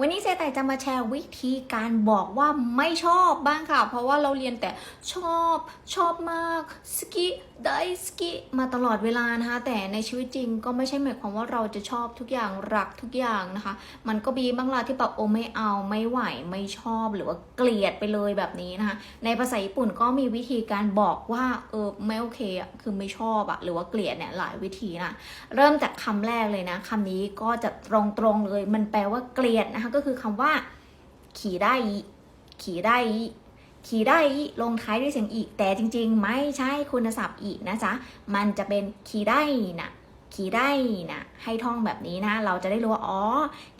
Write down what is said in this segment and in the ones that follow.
วันนี้เซไตจะมาแชร์วิธีการบอกว่าไม่ชอบบ้างค่ะ เพราะว่าเราเรียนแต่ชอบชอบมากสกิได้สกิมาตลอดเวลานะคะ แต่ในชีวิตจริงก็ไม่ใช่หมายความว่าเราจะชอบทุกอย่างรักทุกอย่างนะคะ มันก็มีบางรายที่แบบโอไม่เอาไม่ไหวไม่ชอบหรือว่าเกลียดไปเลยแบบนี้นะคะ ในภาษาญี่ปุ่นก็มีวิธีการบอกว่าเออไม่โอเคอะคือไม่ชอบอะหรือว่าเกลียดเนี่ยหลายวิธีนะเริ่มจากคำแรกเลยนะคำนี้ก็จะตรงๆเลยมันแปลว่าเกลียดนะคะก็คือคำว่า ขี่ได้ขี่ได้ขี่ได้ลงท้ายด้วยเสียงอีก แต่จริง ๆ ไม่ใช่คุณศัพท์อีกนะจ๊ะมันจะเป็นขี่ได้นะขี่ได้นะให้ท่องแบบนี้นะ เราจะได้รู้ว่าอ๋อ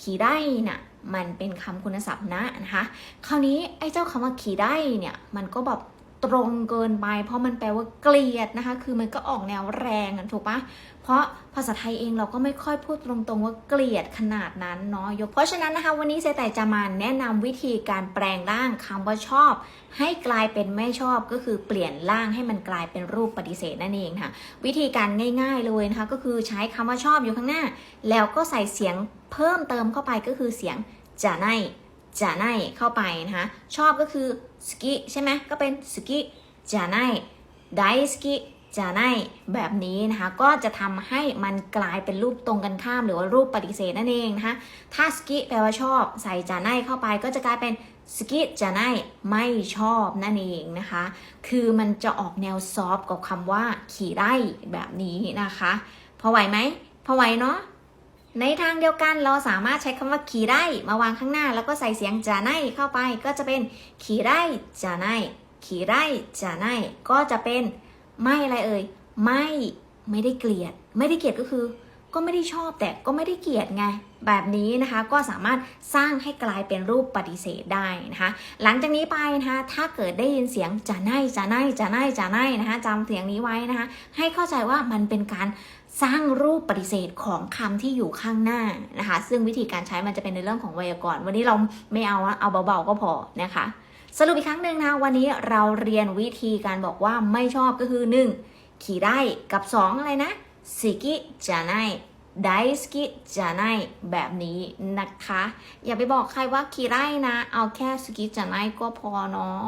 ขี่ได้นะมันเป็นคำคุณศัพท์นะนะคะ คราวนี้ไอ้เจ้าคำว่าขี่ได้เนี่ย มันก็แบบ ตรงเกินไป เพราะมันแปลว่าเกลียดนะคะ คือมันก็ออกแนวแรงอะถูกปะเพราะภาษาไทยเองเราก็ไม่ค่อยพูดตรงๆว่าเกลียดขนาดนั้นเนาะยกเพราะฉะนั้นนะคะวันนี้เซไตจะมาแนะนำวิธีการแปลงร่างคำว่าชอบ ให้กลายเป็นไม่ชอบก็คือเปลี่ยนร่างให้มันกลายเป็นรูปปฏิเสธนั่นเองค่ะ วิธีการง่าย ๆเลยนะคะก็คือใช้คำว่าชอบอยู่ข้างหน้า แล้วก็ใส่เสียงเพิ่มเติมเข้าไปก็คือเสียงจะไน จะไนเข้าไปนะคะ ชอบก็คือสกิใช่ไหมก็เป็นสกิจะไนไดสกิจะได้แบบนี้นะคะ ก็จะทำให้มันกลายเป็นรูปตรงกันข้าม หรือว่ารูปปฏิเสธนั่นเองนะคะ ถ้าสกิแปลว่าชอบ ใส่จะได้เข้าไปก็จะกลายเป็นสกิจะได้ไม่ชอบนั่นเองนะคะ คือมันจะออกแนวซอฟกับคำว่าขี่ได้แบบนี้นะคะ พอไหวไหม พอไหวเนาะ ในทางเดียวกันเราสามารถใช้คำว่าขี่ได้มาวางข้างหน้า แล้วก็ใส่เสียงจะไนเข้าไปก็จะเป็นขี่ได้จะไนขี่ได้จะไนก็จะเป็นไม่อะไรเอ่ยไม่ไม่ได้เกลียด ไม่ได้เกลียดก็คือ ก็ไม่ได้ชอบแต่ก็ไม่ได้เกลียดไง แบบนี้นะคะก็สามารถสร้างให้กลายเป็นรูปปฏิเสธได้นะคะ หลังจากนี้ไปนะคะถ้าเกิดได้ยินเสียงจะไนจะไนจะไนจะไนนะคะจำเสียงนี้ไว้นะคะ ให้เข้าใจว่ามันเป็นการ สร้างรูปปฏิเสธของคำที่อยู่ข้างหน้านะคะ ซึ่งวิธีการใช้มันจะเป็นในเรื่องของไวยากรณ์วันนี้เราไม่เอาอะเอาเบาๆก็พอนะคะ สรุปอีกครั้งหนึ่งนะวันนี้เราเรียนวิธีการบอกว่าไม่ชอบก็คือ 1. ขี่ได้กับ 2 อะไรนะสิกิจะไนไดสกิจะไนแบบนี้นะคะ อย่าไปบอกใครว่าขี่ได้นะ เอาแค่สกิจะไนก็พอเนาะ